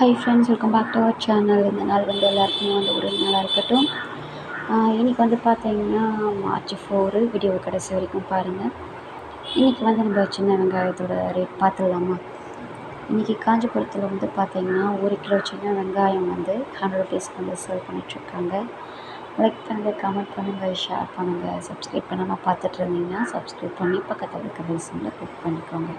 Hi friends welcome back to our channel இந்த நாள் வந்து எல்லாருக்குமே வந்து ஒரு நாளாக இருக்கட்டும். இன்றைக்கி வந்து பார்த்தீங்கன்னா மார்ச் ஃபோரு வீடியோ கடைசி வரைக்கும் பாருங்கள் இன்றைக்கி வந்து நம்ம சின்ன வெங்காயத்தோட ரேட் பார்த்துடலாமா? இன்றைக்கி காஞ்சிபுரத்தில் வந்து பார்த்தீங்கன்னா ஒரு கிலோ சின்ன வெங்காயம் வந்து ஹண்ட்ரட் ருபீஸ்க்கு வந்து சேல் பண்ணிகிட்ருக்காங்க லைக் பண்ணுங்கள் கமெண்ட் பண்ணுங்கள் ஷேர் பண்ணுங்கள் சப்ஸ்கிரைப் பண்ணாமல் பார்த்துட்டு இருந்தீங்கன்னா சப்ஸ்கிரைப் பண்ணி பக்கத்தில் இருக்க பெல் கிளிக் பண்ணிக்கோங்க.